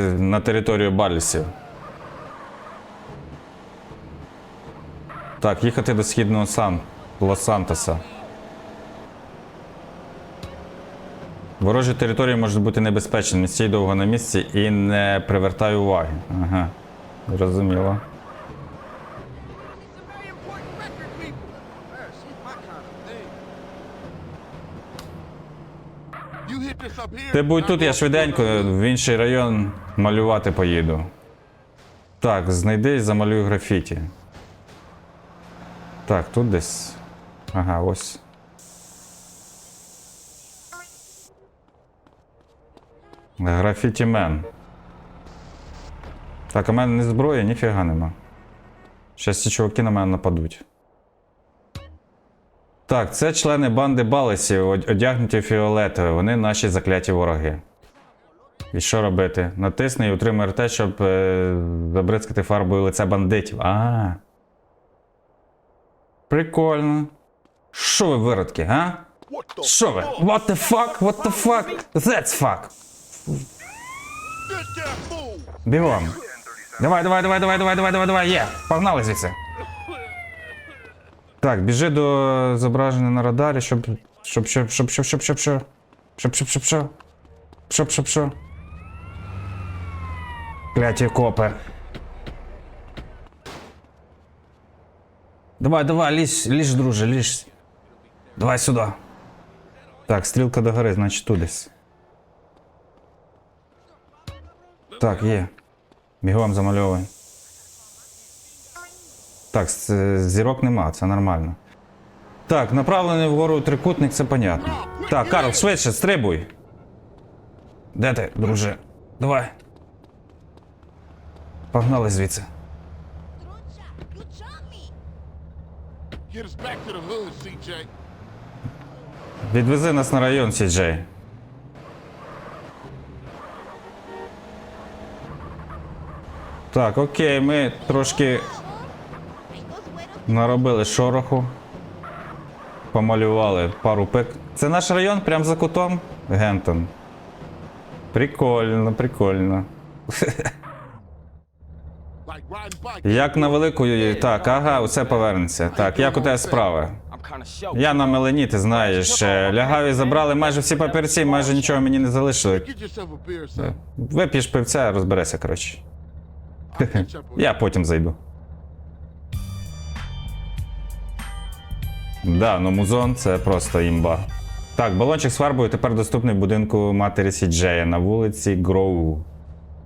на територію Балісів. Так, їхати до східного Сан Лос-Сантоса. Ворожі території можуть бути небезпечними. Стій довго на місці і не привертай уваги. Ага. Зрозуміло. Ти будь тут, я швиденько в інший район малювати поїду. Так, знайди і замалюй графіті. Так, тут десь. Ага, ось. Графіті мен. Так, у мене не зброя, ніфіга нема. Щас ці чуваки на мене нападуть. Так, це члени банди Балесів, одягнуті в фіолетове. Вони наші закляті вороги. І що робити? Натисни і утримай РТ, щоб е, забризкати фарбою лице бандитів. А. Прикольно. Що ви виродки, га? Що ви? What the fuck? What the fuck? That's fuck. Бігом. Давай, давай, давай, давай, давай, давай, давай, давай, є. Погнали звідси. Так, біжи до зображення на радарі, щоб. Щоб, щоб, щоб, щоб, щоб, щоб, щоб. Щоб, щоб, щоб, щоб. Щоб, щоб, щоб. Кляті копи. Давай, давай, лізь, лізь, друже, лізь. Давай сюди. Так, стрілка до гори, значить тудись. Так, є. Бігом замальовуй. Так, з- зірок нема, це нормально. Так, направлений вгору трикутник, це понятно. Так, Карл, швидше, стрибуй. Де ти, друже? Давай. Погнали звідси. Відвези нас на район, Сіджей. Так, окей, ми трошки наробили шороху. Помалювали пару пик. Це наш район прямо за кутом. Гентон. Прикольно, прикольно. Як на велику. Так, ага, усе повернеться. Так, як у тебе справи? Я на мелені, ти знаєш. е, Лягаві забрали майже всі папірці, майже нічого мені не залишили. Вип'єш пивця, розберешся, коротше. Я потім зайду. Да, ну музон це просто імба. Так, балончик з фарбою тепер доступний в будинку матері Сіджея на вулиці Гроу.